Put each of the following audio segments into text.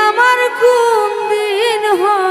আমার কোন দিন হয়?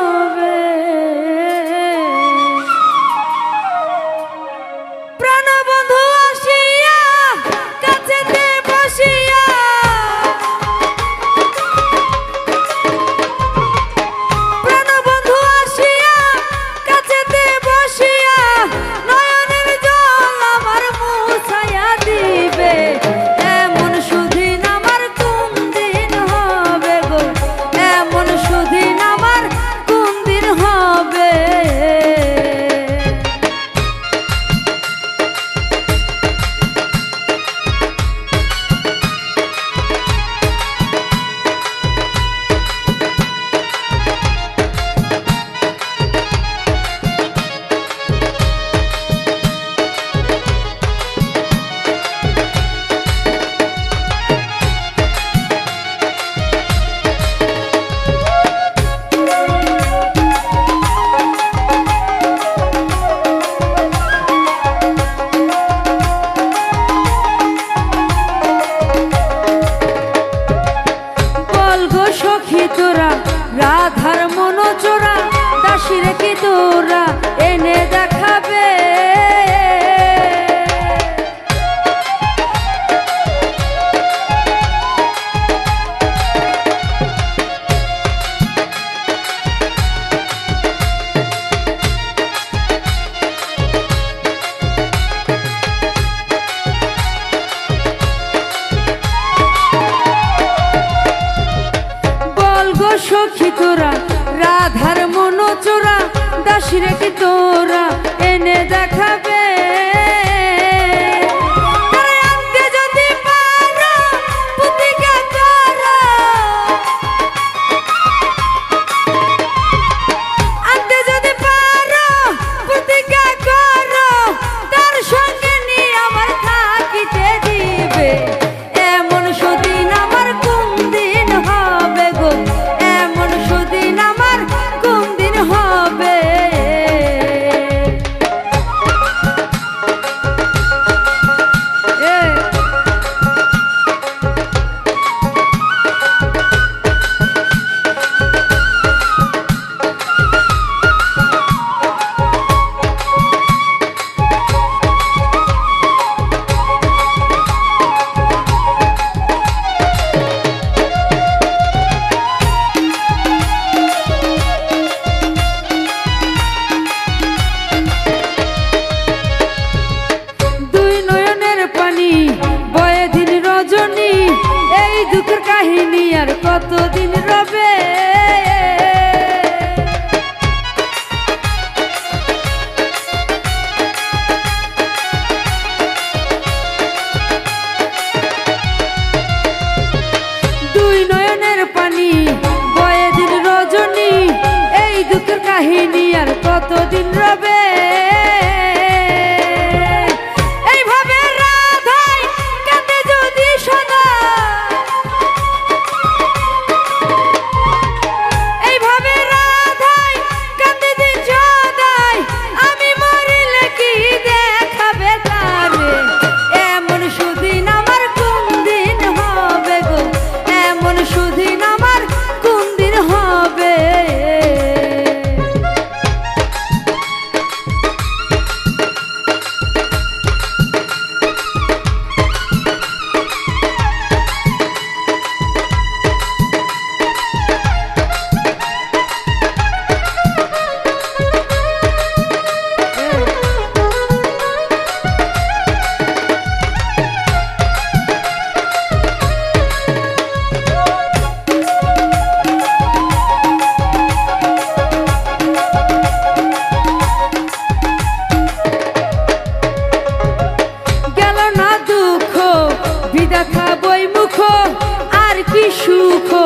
চল সখী তোরা রাধার মনো চোরা দাসিরে কি তোরা এনে দেখাবে দাসী তোরা রাধার মন চোরা দাসী রেখে তোরা এনে দেখাবে